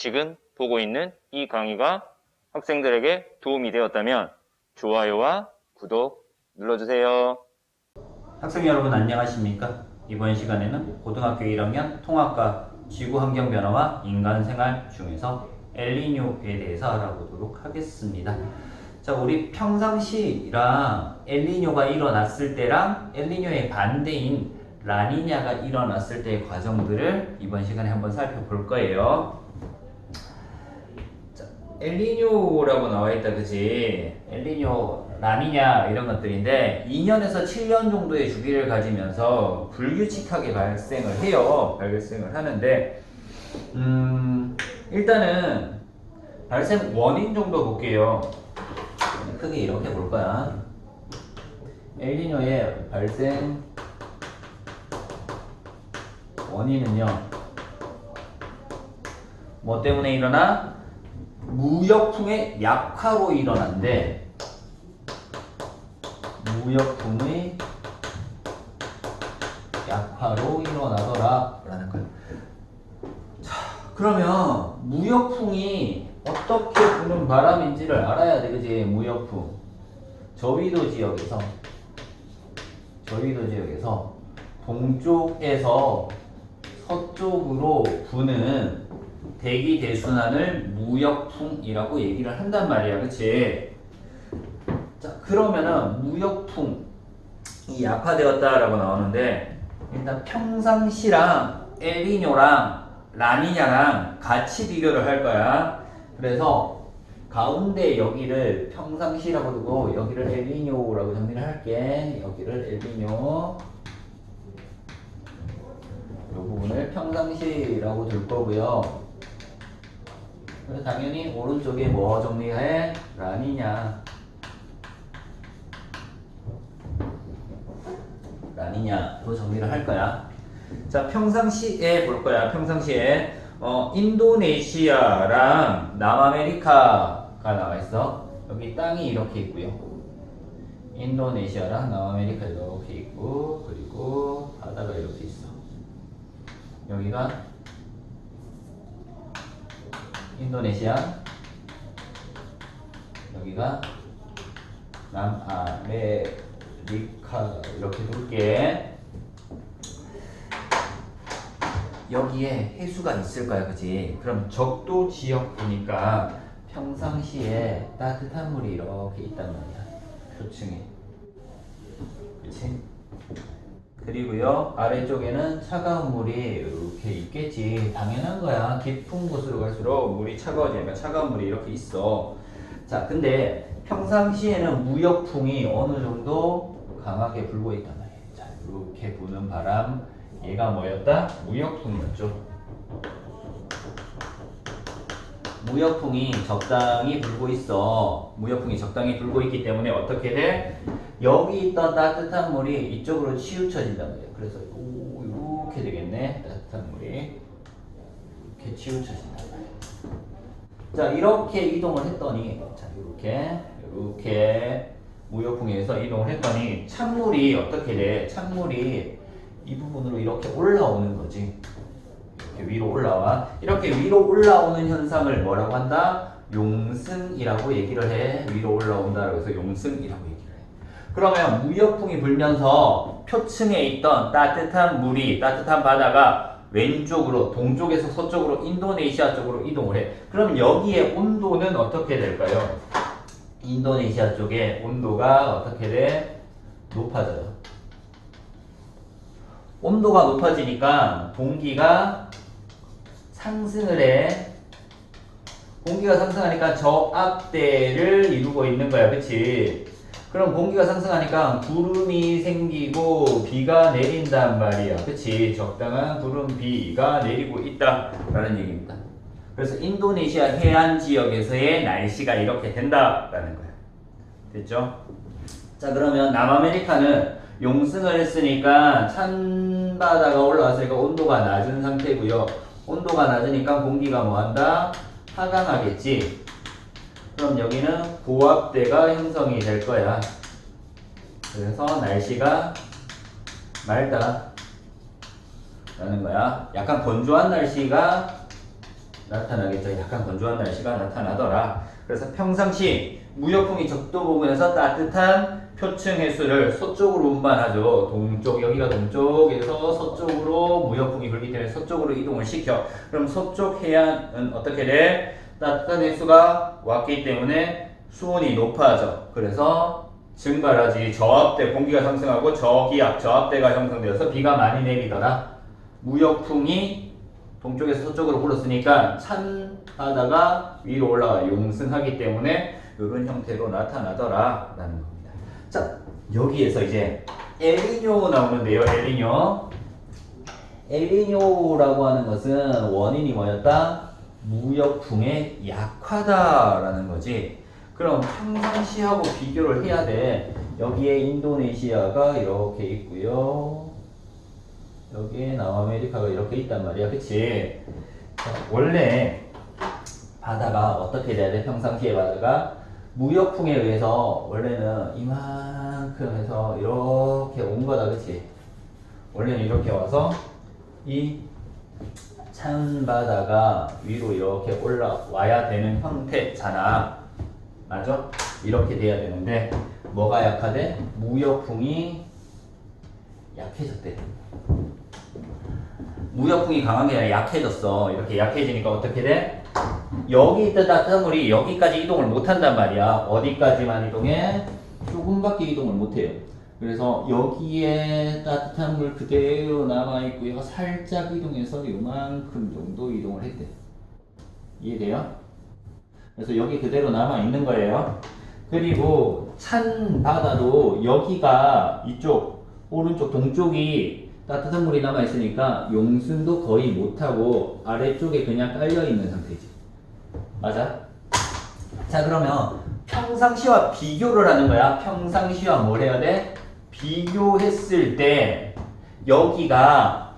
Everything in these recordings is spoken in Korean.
지금 보고 있는 이 강의가 학생들에게 도움이 되었다면 좋아요와 구독 눌러주세요. 학생 여러분 안녕하십니까? 이번 시간에는 고등학교 1학년 통합과 지구환경 변화와 인간 생활 중에서 엘니뇨에 대해서 알아보도록 하겠습니다. 자, 우리 평상시랑 엘니뇨가 일어났을 때랑 엘니뇨의 반대인 라니냐가 일어났을 때의 과정들을 이번 시간에 한번 살펴볼 거예요. 자, 엘니뇨라고 나와 있다, 그지? 엘니뇨, 라니냐 이런 것들인데 2년에서 7년 정도의 주기를 가지면서 불규칙하게 발생을 해요. 발생을 하는데 음, 일단은 발생 원인 정도 볼게요. 크게 이렇게 볼 거야. 엘니뇨의 발생 원인은요. 뭐 때문에 일어나? 무역풍의 약화로 일어난대. 무역풍의 약화로 일어나더라 라는 거예요. 자, 그러면 무역풍이 어떻게 부는 바람인지를 알아야 돼, 그지? 무역풍. 저위도 지역에서 저위도 지역에서 동쪽에서 서쪽으로 부는 대기 대순환을 무역풍이라고 얘기를 한단 말이야, 그치? 자, 그러면은 무역풍이 약화되었다라고 나오는데 일단 평상시랑 엘니뇨랑 라니냐랑 같이 비교를 할 거야. 그래서 가운데 여기를 평상시라고 두고 여기를 엘니뇨라고 정리를 할게. 여기를 엘니뇨. 이 부분을 평상시라고 둘 거고요. 그래서 당연히 오른쪽에 뭐 정리해? 라니냐. 아니냐로 정리를 할 거야. 자, 평상시에 볼 거야. 평상시에 어, 인도네시아랑 남아메리카가 나와 있어. 여기 땅이 이렇게 있고요. 인도네시아랑 남아메리카 이렇게 있고 그리고 바다가 이렇게 있어. 여기가 인도네시아. 여기가 남아메리카. 이렇게 둘게. 여기에 해수가 있을 거야 그지? 그럼 적도 지역 보니까 평상시에 따뜻한 물이 이렇게 있단 말이야. 표층에. 그치 그리고요 아래쪽에는 차가운 물이 이렇게 있겠지 당연한 거야 깊은 곳으로 갈수록 물이 차가워지니까 차가운 물이 이렇게 있어 자 근데 평상시에는 무역풍이 어느 정도 강하게 불고 있단 말이에요. 자, 이렇게 부는 바람, 얘가 뭐였다? 무역풍이었죠. 무역풍이 적당히 불고 있어. 무역풍이 적당히 불고 있기 때문에 어떻게 돼? 여기 있던 따뜻한 물이 이쪽으로 치우쳐진단 말이에요. 그래서 오, 이렇게 되겠네. 따뜻한 물이 이렇게 치우쳐진단 말이에요. 자, 이렇게 이동을 했더니 자, 이렇게 이렇게 무역풍에서 이동을 했더니 찬물이 어떻게 돼? 찬물이 이 부분으로 이렇게 올라오는 거지. 이렇게 위로 올라와. 이렇게 위로 올라오는 현상을 뭐라고 한다? 용승이라고 얘기를 해. 위로 올라온다. 그래서 용승이라고 얘기를 해. 그러면 무역풍이 불면서 표층에 있던 따뜻한 물이, 따뜻한 바다가 왼쪽으로, 동쪽에서 서쪽으로 인도네시아 쪽으로 이동을 해. 그럼 여기에 온도는 어떻게 될까요? 인도네시아 쪽에 온도가 어떻게 돼? 높아져요. 온도가 높아지니까 공기가 상승을 해. 공기가 상승하니까 저압대를 이루고 있는 거야. 그치? 그럼 공기가 상승하니까 구름이 생기고 비가 내린단 말이야. 그치? 적당한 구름 비가 내리고 있다. 라는 얘기입니다. 그래서 인도네시아 해안 지역에서의 날씨가 이렇게 된다 라는 거야. 됐죠? 자 그러면 남아메리카는 용승을 했으니까 찬 바다가 올라왔으니까 온도가 낮은 상태고요. 온도가 낮으니까 공기가 뭐한다? 하강하겠지. 그럼 여기는 고압대가 형성이 될 거야. 그래서 날씨가 맑다. 라는 거야. 약간 건조한 날씨가 나타나겠죠. 약간 건조한 날씨가 나타나더라. 그래서 평상시 무역풍이 적도 부근에서 따뜻한 표층 해수를 서쪽으로 운반하죠. 동쪽 여기가 동쪽에서 서쪽으로 무역풍이 불기 때문에 서쪽으로 이동을 시켜. 그럼 서쪽 해안은 어떻게 돼? 따뜻한 해수가 왔기 때문에 수온이 높아져. 그래서 증발하지. 저압대 공기가 상승하고 저기압 저압대가 형성되어서 비가 많이 내리더라. 무역풍이 동쪽에서 서쪽으로 불었으니까 찬 바다가 위로 올라가 용승하기 때문에 이런 형태로 나타나더라 라는 겁니다. 자 여기에서 이제 에리뇨 나오는데요. 에리뇨 에리뇨라고 하는 것은 원인이 뭐였다? 무역풍의 약화다라는 거지. 그럼 평상시하고 비교를 해야 돼. 여기에 인도네시아가 이렇게 있고요. 여기에 남아메리카가 이렇게 있단 말이야. 그치? 자, 원래 바다가 어떻게 돼야 돼? 평상시의 바다가 무역풍에 의해서 원래는 이만큼 해서 이렇게 온 거다. 그치? 원래는 이렇게 와서 이 찬 바다가 위로 이렇게 올라와야 되는 형태잖아. 맞아? 이렇게 돼야 되는데 뭐가 약하대? 무역풍이 약해졌대. 무역풍이 강한 게 아니라 약해졌어. 이렇게 약해지니까 어떻게 돼? 여기 있던 따뜻한 물이 여기까지 이동을 못 한단 말이야. 어디까지만 이동해? 조금밖에 이동을 못 해요. 그래서 여기에 따뜻한 물 그대로 남아 있고요. 살짝 이동해서 요만큼 정도 이동을 했대. 이해돼요? 그래서 여기 그대로 남아 있는 거예요. 그리고 찬 바다도 여기가 이쪽 오른쪽 동쪽이 따뜻한 물이 남아 있으니까 용순도 거의 못하고 아래쪽에 그냥 깔려 있는 상태지. 맞아? 자 그러면 평상시와 비교를 하는 거야. 평상시와 뭘 해야 돼? 비교했을 때 여기가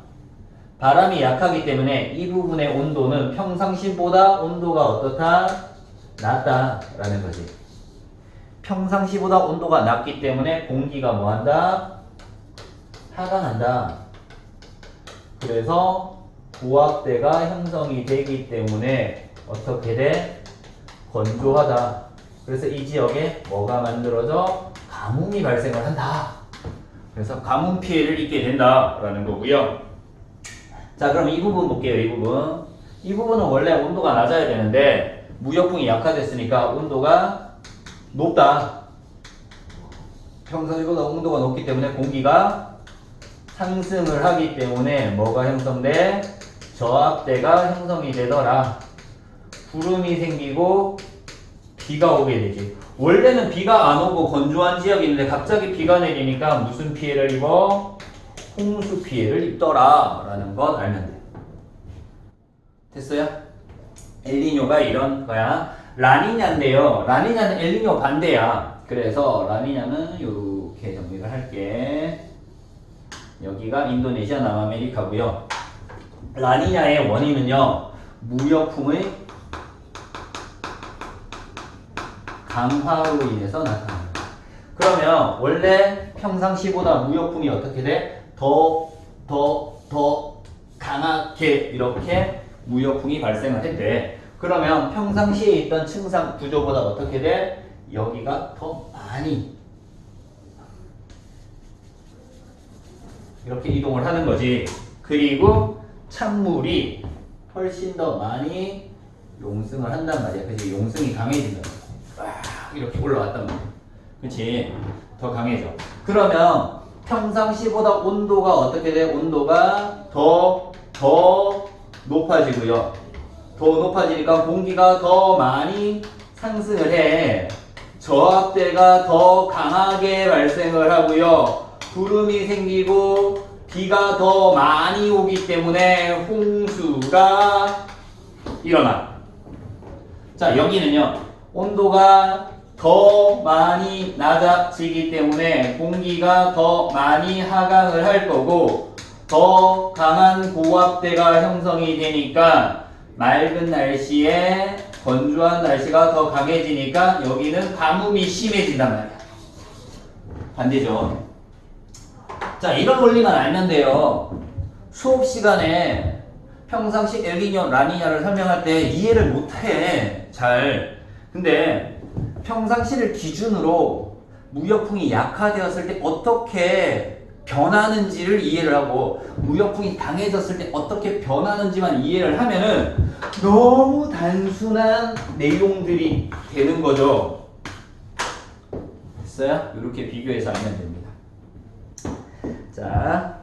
바람이 약하기 때문에 이 부분의 온도는 평상시보다 온도가 어떻다? 낮다라는 거지. 평상시보다 온도가 낮기 때문에 공기가 뭐한다? 하강한다. 그래서 고압대가 형성이 되기 때문에 어떻게 돼? 건조하다. 그래서 이 지역에 뭐가 만들어져? 가뭄이 발생을 한다. 그래서 가뭄 피해를 입게 된다라는 거고요. 자, 그럼 이 부분 볼게요. 이 부분. 이 부분은 원래 온도가 낮아야 되는데 무역풍이 약화됐으니까 온도가 높다. 평상시보다 온도가 높기 때문에 공기가 상승을 하기 때문에 뭐가 형성돼? 저압대가 형성이 되더라. 구름이 생기고 비가 오게 되지. 원래는 비가 안 오고 건조한 지역이 있는데 갑자기 비가 내리니까 무슨 피해를 입어? 홍수 피해를 입더라. 라는 것 알면 돼. 됐어요? 엘니뇨가 이런 거야. 라니냐인데요. 라니냐는 엘니뇨 반대야. 그래서 라니냐는 이렇게 정리를 할게. 여기가 인도네시아 남아메리카고요. 라니냐의 원인은요. 무역풍의 강화로 인해서 나타납니다. 그러면 원래 평상시보다 무역풍이 어떻게 돼? 더, 더, 더 강하게 이렇게 무역풍이 발생을 했대. 그러면 평상시에 있던 층상 구조보다 어떻게 돼? 여기가 더 많이 이렇게 이동을 하는 거지. 그리고 찬물이 훨씬 더 많이 용승을 한단 말이야. 그치? 용승이 강해진다. 막 이렇게 올라왔단 말이야. 그치? 더 강해져. 그러면 평상시보다 온도가 어떻게 돼? 온도가 더, 더 높아지고요. 더 높아지니까 공기가 더 많이 상승을 해. 저압대가 더 강하게 발생을 하고요. 구름이 생기고 비가 더 많이 오기 때문에 홍수가 일어나. 자, 여기는요. 온도가 더 많이 낮아지기 때문에 공기가 더 많이 하강을 할 거고 더 강한 고압대가 형성이 되니까 맑은 날씨에 건조한 날씨가 더 강해지니까 여기는 가뭄이 심해진단 말이야. 반대죠. 자, 이런 원리만 알면 돼요. 수업 시간에 평상시 엘니뇨, 라니냐를 설명할 때 이해를 못해. 잘. 근데 평상시를 기준으로 무역풍이 약화되었을 때 어떻게 변하는지를 이해를 하고 무역풍이 강해졌을 때 어떻게 변하는지만 이해를 하면은 너무 단순한 내용들이 되는 거죠. 됐어요? 이렇게 비교해서 알면 됩니다. 자,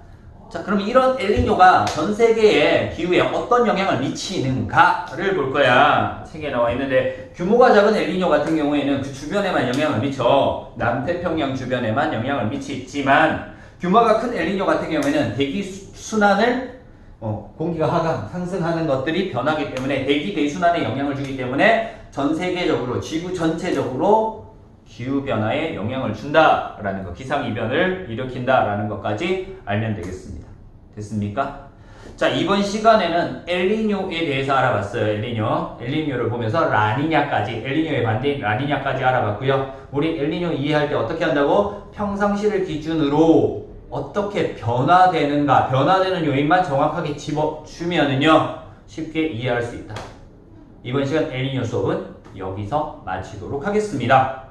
자 그럼 이런 엘니뇨가 전 세계의 기후에 어떤 영향을 미치는가를 볼 거야. 책에 나와 있는데 규모가 작은 엘니뇨 같은 경우에는 그 주변에만 영향을 미쳐 남태평양 주변에만 영향을 미치지만 규모가 큰 엘니뇨 같은 경우에는 대기 수- 순환을 어, 공기가 하강 상승하는 것들이 변하기 때문에 대기 대순환에 영향을 주기 때문에 전 세계적으로 지구 전체적으로 기후 변화에 영향을 준다라는 거, 기상 이변을 일으킨다라는 것까지 알면 되겠습니다. 됐습니까? 자 이번 시간에는 엘니뇨에 대해서 알아봤어요. 엘니뇨, 엘니뇨를 보면서 라니냐까지, 엘니뇨의 반대인 라니냐까지 알아봤고요. 우리 엘니뇨 이해할 때 어떻게 한다고? 평상시를 기준으로 어떻게 변화되는가, 변화되는 요인만 정확하게 집어주면은요 쉽게 이해할 수 있다. 이번 시간 엘니뇨 수업은 여기서 마치도록 하겠습니다.